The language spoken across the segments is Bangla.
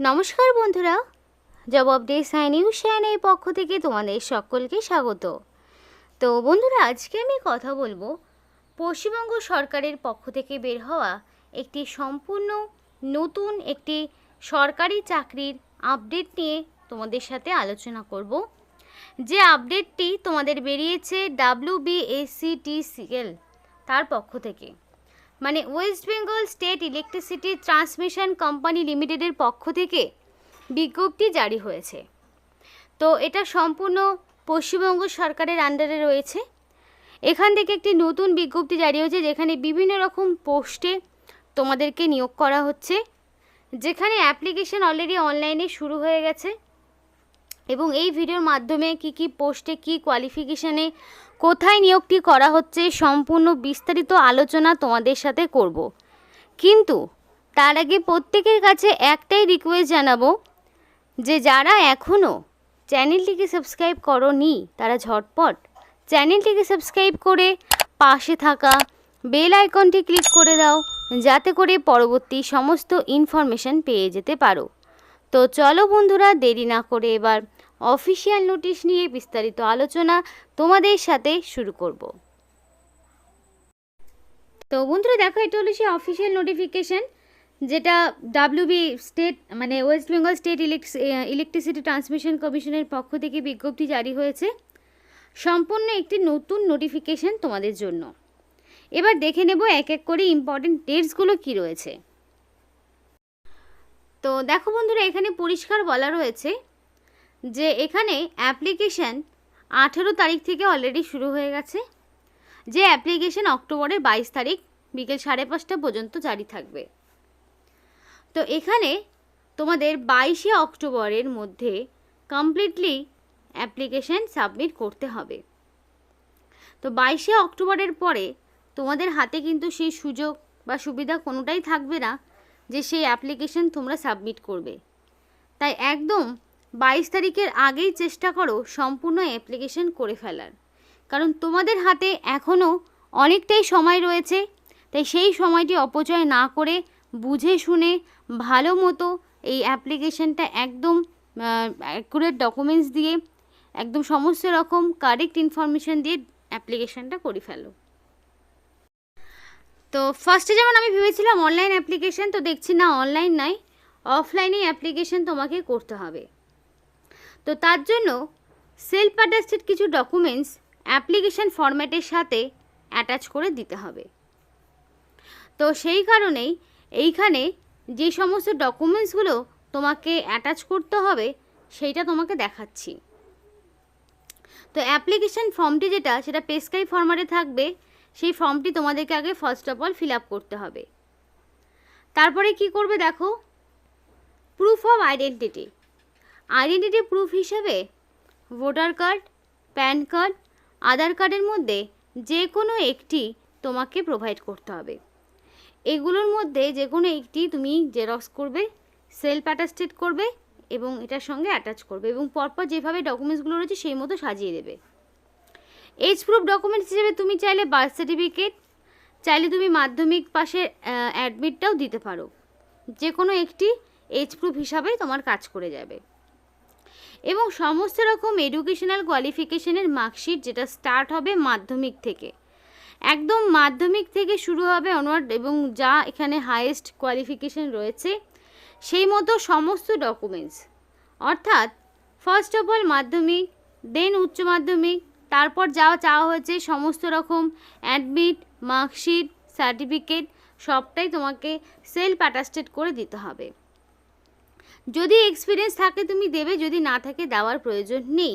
নমস্কার বন্ধুরা জবাব ডে সাই নিউজ চ্যানেলের পক্ষ থেকে তোমাদের সকলকে স্বাগত। তো বন্ধুরা, আজকে আমি কথা বলব পশ্চিমবঙ্গ সরকারের পক্ষ থেকে বের হওয়া একটি সম্পূর্ণ নতুন একটি সরকারি চাকরির আপডেট নিয়ে তোমাদের সাথে আলোচনা করব। যে আপডেটটি তোমাদের বেরিয়েছে ডাব্লিউ বিএসসিটিসিএল তার পক্ষ থেকে। মানে West Bengal State Electricity Transmission Company লিমিটেডের পক্ষ থেকে বিজ্ঞপ্তি জারি হয়েছে। তো এটা সম্পূর্ণ পশ্চিমবঙ্গ সরকারের আন্ডারে রয়েছে। এখান থেকে একটি নতুন বিজ্ঞপ্তি জারি হয়েছে, যেখানে বিভিন্ন রকম পোস্টে তোমাদেরকে নিয়োগ করা হচ্ছে। যেখানে অ্যাপ্লিকেশন অলরেডি অনলাইনে শুরু হয়ে গেছে এবং এই ভিডিওর মাধ্যমে কি কি পোস্টে কি কোয়ালিফিকেশানে কোথায় নিয়োগটি করা হচ্ছে সম্পূর্ণ বিস্তারিত আলোচনা তোমাদের সাথে করব। কিন্তু তার আগে প্রত্যেকের কাছে একটাই রিকোয়েস্ট জানাব যে যারা এখনও চ্যানেলটিকে সাবস্ক্রাইব করনি, তারা ঝটপট চ্যানেলটিকে সাবস্ক্রাইব করে পাশে থাকা বেল আইকনটি ক্লিক করে দাও, যাতে করে পরবর্তী সমস্ত ইনফরমেশন পেয়ে যেতে পারো। তো চলো বন্ধুরা, দেরি না করে এবার অফিসিয়াল নোটিশ নিয়ে বিস্তারিত আলোচনা তোমাদের সাথে শুরু করব। তো বন্ধুরা, দেখো, এটা হলো সেই অফিসিয়াল নোটিফিকেশন, যেটা ডাব্লিউবি স্টেট মানে West Bengal State Electricity Transmission কমিশনের পক্ষ থেকে বিজ্ঞপ্তি জারি হয়েছে। সম্পূর্ণ একটি নতুন নোটিফিকেশান তোমাদের জন্য। এবার দেখে নেব এক এক করে ইম্পর্টেন্ট ডেটসগুলো কী রয়েছে। তো দেখো বন্ধুরা, এখানে পরিষ্কার বলা রয়েছে যে এখানে অ্যাপ্লিকেশান আঠেরো তারিখ থেকে অলরেডি শুরু হয়ে গেছে। যে অ্যাপ্লিকেশান অক্টোবরের বাইশ তারিখ বিকেল সাড়ে পাঁচটা পর্যন্ত জারি থাকবে। তো এখানে তোমাদের বাইশে অক্টোবরের মধ্যে কমপ্লিটলি অ্যাপ্লিকেশান সাবমিট করতে হবে। তো বাইশে অক্টোবরের পরে তোমাদের হাতে কিন্তু সেই সুযোগ বা সুবিধা কোনোটাই থাকবে না যে সেই অ্যাপ্লিকেশন তোমরা সাবমিট করবে। তাই একদম বাইশ তারিখের আগেই চেষ্টা করো সম্পূর্ণ অ্যাপ্লিকেশন করে ফেলার। কারণ তোমাদের হাতে এখনও অনেকটাই সময় রয়েছে, তাই সেই সময়টি অপচয় না করে বুঝে শুনে ভালো মতো এই অ্যাপ্লিকেশনটা একদম অ্যাকুরেট ডকুমেন্টস দিয়ে, একদম সমস্ত রকম কারেক্ট ইনফরমেশন দিয়ে অ্যাপ্লিকেশনটা করে ফেলো। তো ফার্স্টে যেমন আমি ভেবেছিলাম অনলাইন অ্যাপ্লিকেশন তো দেখছি না অনলাইন নাই অফলাইনেই অ্যাপ্লিকেশন তোমাকে করতে হবে। তো তার জন্য সেলফ অ্যাটাস্টেড কিছু ডকুমেন্টস অ্যাপ্লিকেশন ফরম্যাটের সাথে অ্যাটাচ করে দিতে হবে। তো সেই কারণেই এইখানে যে সমস্ত ডকুমেন্টসগুলো তোমাকে অ্যাটাচ করতে হবে, সেইটা তোমাকে দেখাচ্ছি। তো অ্যাপ্লিকেশান ফর্মটি যেটা, সেটা পেসকাই ফরম্যাটে থাকবে। সেই ফর্মটি তোমাদেরকে আগে first of all fill up করতে হবে। তারপরে কি করবে দেখো? Proof of identity identity proof হিসেবে voter card, PAN card, Aadhaar কার্ডের মধ্যে যে কোনো একটি তোমাকে প্রোভাইড করতে হবে। এগুলোর মধ্যে যে কোনো একটি তুমি জেরক্স করবে সেলফ অ্যাটাস্টেড করবে এবং এটার সঙ্গে অ্যাটাচ করবে এবং পরপর যেভাবে ডকুমেন্টসগুলো রয়েছে সেই মতো সাজিয়ে দেবে। এজ প্রুফ ডকুমেন্টস হিসেবে তুমি চাইলে বার্থ সার্টিফিকেট চাইলে তুমি মাধ্যমিক পাশের অ্যাডমিটটাও দিতে পারো। যে কোনো একটি এজ প্রুফ হিসাবে তোমার কাজ করে যাবে। এবং সমস্ত রকম এডুকেশনাল কোয়ালিফিকেশনের মার্কশিট যেটা স্টার্ট হবে মাধ্যমিক থেকে। একদম মাধ্যমিক থেকে শুরু হবে অনওয়ার্ড এবং যা এখানে হায়েস্ট কোয়ালিফিকেশন রয়েছে, সেই মতো সমস্ত ডকুমেন্টস অর্থাৎ ফার্স্ট অফ অল মাধ্যমিক দেন উচ্চ মাধ্যমিক, তারপর যা চাওয়া হয়েছে সমস্ত রকম অ্যাডমিট মার্কশিট সার্টিফিকেট সবটাই তোমাকে সেলফ অ্যাটাস্টেড করে দিতে হবে। যদি এক্সপিরিয়েন্স থাকে তুমি দেবে, যদি না থাকে দেওয়ার প্রয়োজন নেই।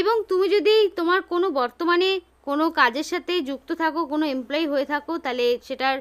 এবং তুমি যদি তোমার কোনো বর্তমানে কোনো কাজের সাথে যুক্ত থাকো, কোনো এমপ্লয়ি হয়ে থাকো, তাহলে সেটার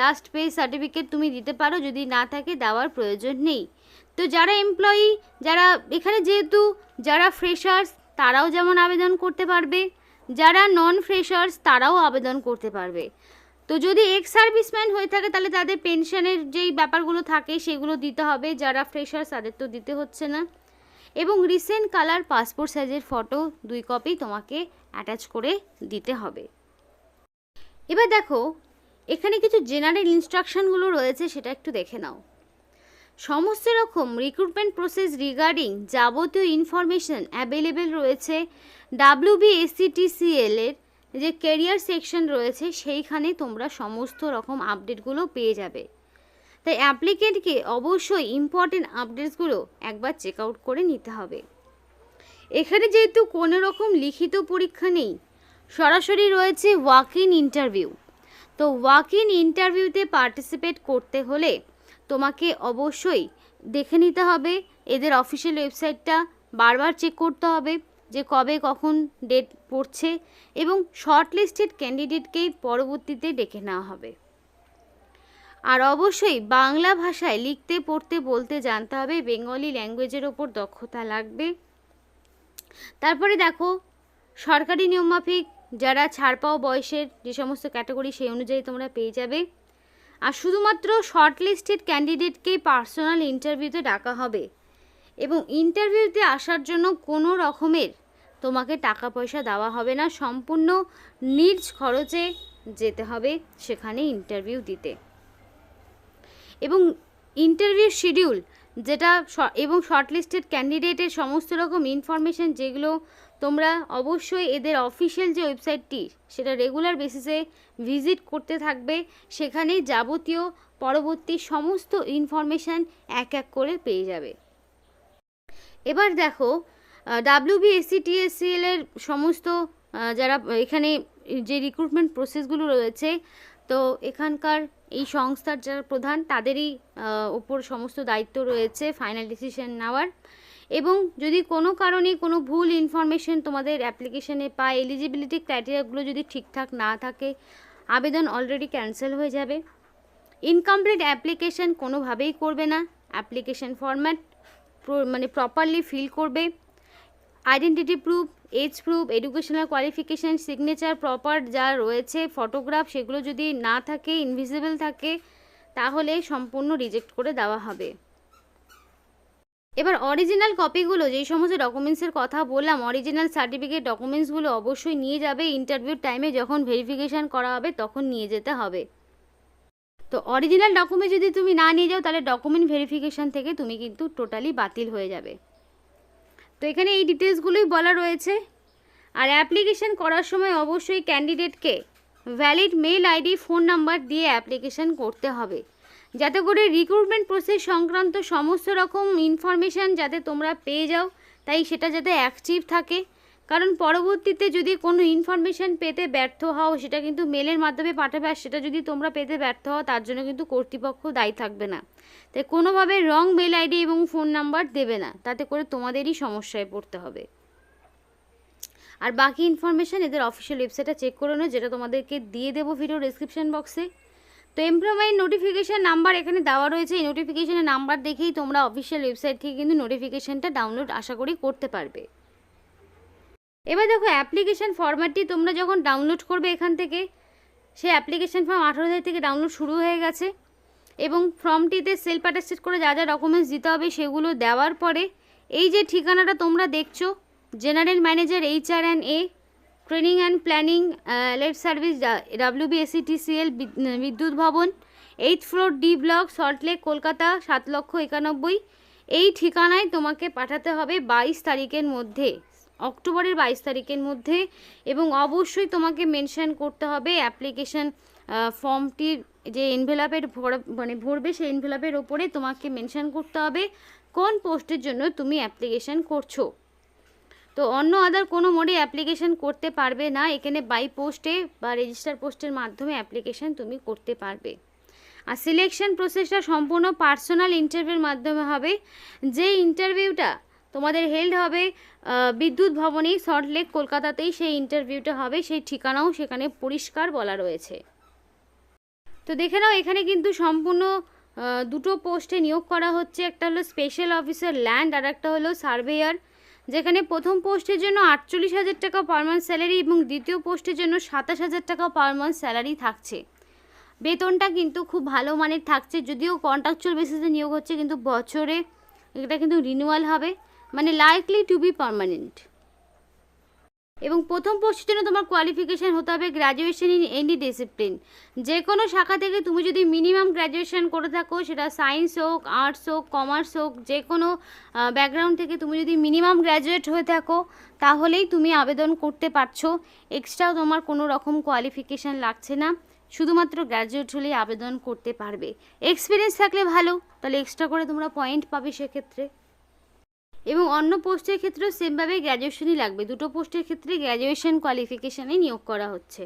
লাস্ট পে সার্টিফিকেট তুমি দিতে পারো, যদি না থাকে দেওয়ার প্রয়োজন নেই। তো যারা এমপ্লয়ি যারা এখানে যেহেতু যারা ফ্রেশার্স তারাও যেমন আবেদন করতে পারবে, যারা নন ফ্রেশার্স তারাও আবেদন করতে পারবে। তো যদি এক্স সার্ভিসম্যান হয়ে থাকে, তাহলে তাদের পেনশনের যেই ব্যাপারগুলো থাকে, সেগুলো দিতে হবে। যারা ফ্রেশার্স তাদের তো দিতে হচ্ছে না। এবং রিসেন্ট কালার পাসপোর্ট সাইজের ফটো দুই কপি তোমাকে অ্যাটাচ করে দিতে হবে। এবার দেখো, এখানে কিছু জেনারেল ইনস্ট্রাকশনগুলো রয়েছে, সেটা একটু দেখে নাও। সমস্ত রকম রিক্রুটমেন্ট প্রসেস রিগার্ডিং যাবতীয় ইনফরমেশন অ্যাভেলেবেল রয়েছে। ডাব্লিউবিএসসিটিসিএল এর যে কেরিয়ার সেকশন রয়েছে, সেইখানে তোমরা সমস্ত রকম আপডেটগুলো পেয়ে যাবে। তাই অ্যাপ্লিকেন্টকে অবশ্যই ইম্পর্টেন্ট আপডেটসগুলো একবার চেক আউট করে নিতে হবে। এখানে যেহেতু কোনো রকম লিখিত পরীক্ষা নেই, সরাসরি রয়েছে ওয়াক ইন ইন্টারভিউ তো ওয়াক ইন ইন্টারভিউতে পার্টিসিপেট করতে হলে তোমাকে অবশ্যই দেখে নিতে হবে, এদের অফিসিয়াল ওয়েবসাইটটা বারবার চেক করতে হবে। যে কবে কখন ডেট পড়ছে এবং শর্টলিস্টেড ক্যান্ডিডেটকেই পরবর্তীতে ডেকে নেওয়া হবে। আর অবশ্যই বাংলা ভাষায় লিখতে, পড়তে, বলতে জানতে হবে, বেঙ্গলি ল্যাঙ্গুয়েজের ওপর দক্ষতা লাগবে। তারপরে দেখো, সরকারি নিয়মমাফিক যারা ছাড় পাওয়া বয়সের যে সমস্ত ক্যাটাগরি সেই অনুযায়ী তোমরা পেয়ে যাবে। আর শুধুমাত্র শর্টলিস্টেড ক্যান্ডিডেটকেই পার্সোনাল ইন্টারভিউতে ডাকা হবে। এবং ইন্টারভিউতে আসার জন্য কোনো রকমের তোমাকে টাকা পয়সা দেওয়া হবে না, সম্পূর্ণ নিজ খরচে যেতে হবে সেখানে ইন্টারভিউ দিতে। এবং ইন্টারভিউ শিডিউল যেটা এবং শর্টলিস্টেড ক্যান্ডিডেটের সমস্ত রকম ইনফরমেশন যেগুলো তোমরা অবশ্যই এদের অফিসিয়াল যে ওয়েবসাইটটি সেটা রেগুলার বেসিসে ভিজিট করতে থাকবে। সেখানে যাবতীয় পরবর্তী সমস্ত ইনফরমেশান এক এক করে পেয়ে যাবে। এবার দেখো ডাব্লিউবিএসসি টিএসসিএল এর সমস্ত যারা এখানে যে রিক্রুটমেন্ট প্রসেসগুলো রয়েছে, তো এখানকার এই সংস্থার যারা প্রধান, তাদেরই ওপর সমস্ত দায়িত্ব রয়েছে ফাইনাল ডিসিশন নেওয়ার। এবং যদি কোনো কারণে কোনো ভুল ইনফরমেশন তোমাদের অ্যাপ্লিকেশনে পায় এলিজিবিলিটি ক্রাইটেরিয়াগুলো যদি ঠিকঠাক না থাকে, আবেদন অলরেডি ক্যান্সেল হয়ে যাবে। ইনকমপ্লিট অ্যাপ্লিকেশন কোনোভাবেই করবে না। অ্যাপ্লিকেশন ফরম্যাট মানে প্রপারলি ফিল করবে। Identity proof, age proof, educational qualification, signature proper যা রয়েছে, ফটোগ্রাফ, সেগুলো যদি না থাকে ইনভিজিবল থাকে, তাহলে সম্পূর্ণ রিজেক্ট করে দেওয়া হবে। এবার অরিজিনাল কপিগুলো যেই সমস্ত ডকুমেন্টসের কথা বললাম অরিজিনাল সার্টিফিকেট ডকুমেন্টসগুলো অবশ্যই নিয়ে যাবে। ইন্টারভিউ টাইমে যখন ভেরিফিকেশান করা হবে, তখন নিয়ে যেতে হবে। তো অরিজিনাল ডকুমেন্ট যদি তুমি না নিয়ে যাও, তাহলে ডকুমেন্ট ভেরিফিকেশান থেকে তুমি কিন্তু টোটালি বাতিল হয়ে যাবে। তো এখানে এই ডিটেলসগুলোই বলা রয়েছে। আর অ্যাপ্লিকেশান করার সময় অবশ্যই ক্যান্ডিডেটকে valid mail ID, phone number দিয়ে অ্যাপ্লিকেশান করতে হবে। যাতে করে রিক্রুটমেন্ট প্রসেস সংক্রান্ত সমস্ত রকম ইনফরমেশান যাতে তোমরা পেয়ে যাও, তাই সেটা যাতে অ্যাক্টিভ থাকে। কারণ পরবর্তীতে যদি কোনো ইনফরমেশান পেতে ব্যর্থ হও, সেটা কিন্তু মেলের মাধ্যমে পাঠাবে, আর সেটা যদি তোমরা পেতে ব্যর্থ হও, তার জন্য কিন্তু কর্তৃপক্ষ দায়ী থাকবে না। তাই কোনোভাবে রং মেল আইডি এবং ফোন নাম্বার দেবে না, তাতে করে তোমাদেরই সমস্যায় পড়তে হবে। আর বাকি ইনফরমেশান এদের অফিসিয়াল ওয়েবসাইটে চেক করে নাও, যেটা তোমাদেরকে দিয়ে দেবো ভিডিও ডিসক্রিপশন বক্সে তো এমপ্লয়মেন্ট নোটিফিকেশান নাম্বার এখানে দেওয়া রয়েছে, এই নোটিফিকেশানের নাম্বার দেখেই তোমরা অফিসিয়াল ওয়েবসাইট থেকে কিন্তু নোটিফিকেশানটা ডাউনলোড আশা করি করতে পারবে। এবার দেখো অ্যাপ্লিকেশান ফরম্যাটটি তোমরা যখন ডাউনলোড করবে এখান থেকে, সেই অ্যাপ্লিকেশান ফর্ম আঠারো তারিখ থেকে ডাউনলোড শুরু হয়ে গেছে এবং ফর্মটিতে সেলফ অ্যাটাস্টেড করে যা যা ডকুমেন্টস দিতে হবে সেগুলো দেওয়ার পরে, এই যে ঠিকানাটা তোমরা দেখছ general manager HR and A training and planning let service WBSETCL Bidyut Bhavan eight floor D block Salt Lake Kolkata, সাত লক্ষ একানব্বই। এই ঠিকানায় তোমাকে পাঠাতে হবে বাইশ তারিখের মধ্যে। অক্টোবরের বাইশ তারিখের মধ্যে এবং অবশ্যই তোমাকে মেনশন করতে হবে অ্যাপ্লিকেশন ফর্মটির যে এনভেলাপের মানে ভরবে সেই এনভেলাপের ওপরে তোমাকে মেনশন করতে হবে কোন পোস্টের জন্য তুমি অ্যাপ্লিকেশন করছ। তো অন্য আদার কোনো মোডে অ্যাপ্লিকেশন করতে পারবে না, এখানে বাই পোস্টে বা রেজিস্টার পোস্টের মাধ্যমে অ্যাপ্লিকেশন তুমি করতে পারবে। আর সিলেকশন প্রসেসটা সম্পূর্ণ পার্সোনাল ইন্টারভিউর মাধ্যমে হবে। যে ইন্টারভিউটা তোমাদের হেল্ড হবে বিদ্যুৎ ভবনেই সল্টলেক কলকাতাতেই সেই ইন্টারভিউটা হবে, সেই ঠিকানাও সেখানে পরিষ্কার বলা রয়েছে। তো দেখে নাও, এখানে কিন্তু সম্পূর্ণ দুটো পোস্টে নিয়োগ করা হচ্ছে, একটা হলো স্পেশাল অফিসার ল্যান্ড আর একটা হলো সার্ভেয়ার যেখানে প্রথম পোস্টের জন্য আটচল্লিশ হাজার টাকা পার মান্থ স্যালারি এবং দ্বিতীয় পোস্টের জন্য সাতাশ হাজার টাকা পার মান্থ স্যালারি থাকছে। বেতনটা কিন্তু খুব ভালো মানের থাকছে, যদিও কন্ট্রাকচুয়াল বেসিসে নিয়োগ হচ্ছে, কিন্তু বছরে এটা কিন্তু রিনিউয়াল হবে। মানে লাইকলি টু বি পারমানেন্ট এবং প্রথম পোস্টের জন্য তোমার কোয়ালিফিকেশান হতে হবে গ্র্যাজুয়েশন ইন এনি ডিসিপ্লিন যে কোনো শাখা থেকে তুমি যদি মিনিমাম গ্র্যাজুয়েশন করে থাকো, সেটা সায়েন্স হোক আর্টস হোক কমার্স হোক যে কোনো ব্যাকগ্রাউন্ড থেকে তুমি যদি মিনিমাম গ্র্যাজুয়েট হয়ে থাকো, তাহলেই তুমি আবেদন করতে পারছ। এক্সট্রাও তোমার কোনো রকম কোয়ালিফিকেশান লাগছে না। শুধুমাত্র গ্র্যাজুয়েট হলেই আবেদন করতে পারবে। এক্সপিরিয়েন্স থাকলে ভালো, তাহলে এক্সট্রা করে তোমরা পয়েন্ট পাবে সেক্ষেত্রে। এবং অন্য পোস্টের ক্ষেত্রেও সেমভাবে গ্র্যাজুয়েশনই লাগবে। দুটো পোস্টের ক্ষেত্রে গ্র্যাজুয়েশন কোয়ালিফিকেশানে নিয়োগ করা হচ্ছে।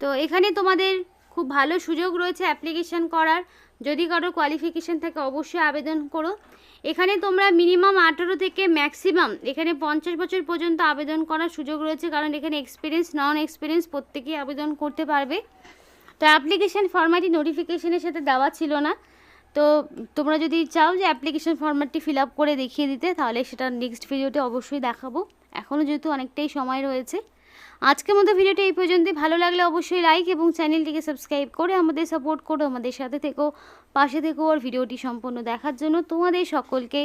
তো এখানে তোমাদের খুব ভালো সুযোগ রয়েছে অ্যাপ্লিকেশান করার। যদি কারও কোয়ালিফিকেশান থাকে, অবশ্যই আবেদন করো। এখানে তোমরা মিনিমাম আঠেরো থেকে ম্যাক্সিমাম এখানে পঞ্চাশ বছর পর্যন্ত আবেদন করার সুযোগ রয়েছে, কারণ এখানে এক্সপিরিয়েন্স নন এক্সপিরিয়েন্স প্রত্যেকেই আবেদন করতে পারবে। তো অ্যাপ্লিকেশান ফর্ম্যাটই নোটিফিকেশনের সাথে দেওয়া ছিল না। তো তোমরা যদি চাও যে অ্যাপ্লিকেশন ফর্ম্যাটটি ফিল আপ করে দেখিয়ে দিতে, তাহলে সেটা নেক্সট ভিডিওতে অবশ্যই দেখাবো। এখনও যেহেতু অনেকটাই সময় রয়েছে। আজকের মতো ভিডিওটা এই পর্যন্তই। ভালো লাগলে অবশ্যই লাইক এবং চ্যানেলটিকে সাবস্ক্রাইব করে আমাদের সাপোর্ট করো, আমাদের সাথে থেকো, পাশে থেকো আর ভিডিওটি সম্পূর্ণ দেখার জন্য। তোমাদের সকলকে